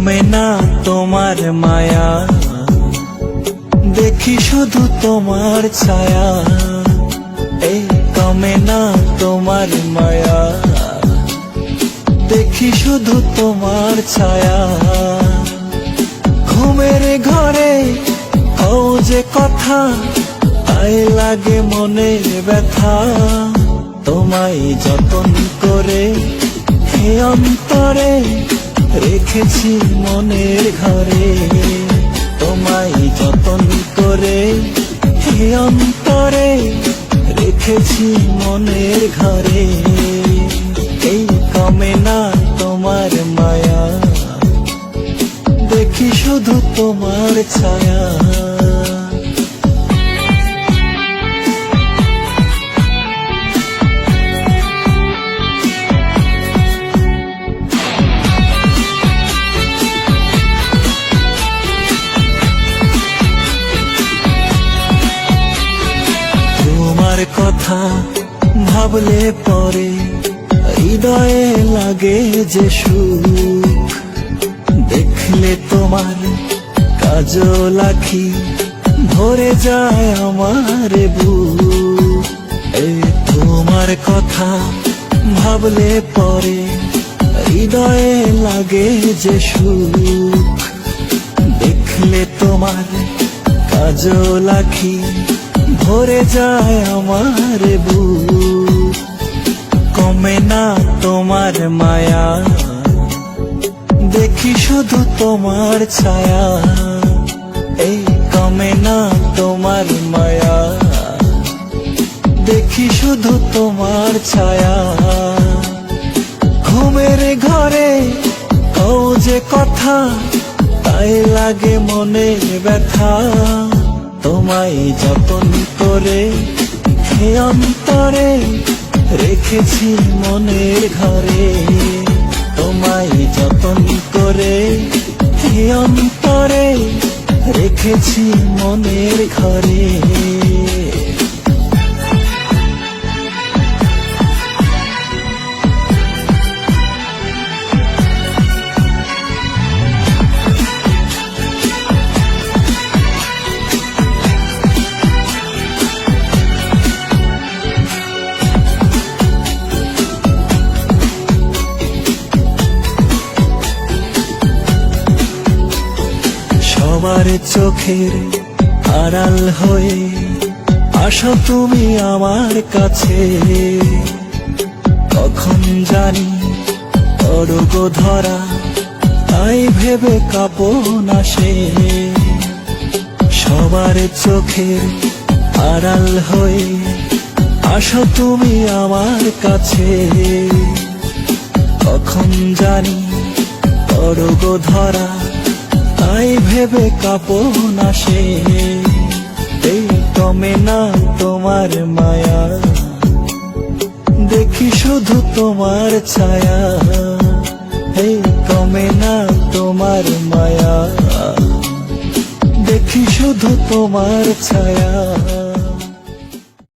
কমে না তোমার মায়া। দেখি শুধু তোমার ছায়া। এই কমে না তোমার মায়া। দেখি শুধু তোমার ছায়া। ঘুমের ঘরে হও যে কথা আই লাগে মনের ব্যথা। তোমায় যতন করে হে অন্তরে রেখেছি মনের ঘরে। তোমায় যতন করে হে অন্তরে রেখেছি মনের ঘরে। এই কমে না তোমার মায়া। দেখি শুধু তোমার ছায়া। কথা ভাবলে পরে হৃদয়ে লাগে যে সুখ। দেখলে তোমার কাজল আখি ভরে যায় আমার বুক। এই তোমার কথা ভাবলে পরে হৃদয়ে লাগে যে সুখ। দেখলে তোমার কাজল আখি ভরে যায় আমার বুক। কমে না তোমার মায়া। দেখি শুধু তোমার ছায়া। এই কমে না তোমার মায়া। দেখি শুধু তোমার ছায়া। ঘুমের ঘরে কও যে কথা, তাই লাগে মনে ব্যথা। তোমায় যতন করে অন্তরে রেখেছি মনের ঘরে। তোমায় যতন করে অন্তরে রেখেছি মনের ঘরে। সবার চোখের আড়াল হয়ে আসো তুমি আমার কাছে। কখন জানি অরগ ধরা, তাই ভেবে কাপন আসে। সবার চোখের আড়াল হয়ে আসো তুমি আমার কাছে। কখন জানি অরগ ধরা তাই ভেবে কাপড় না সে। এই তমে না তোমার মায়া। দেখি শুধু তোমার ছায়া। এই কমে না তোমার মায়া। দেখি শুধু তোমার ছায়া।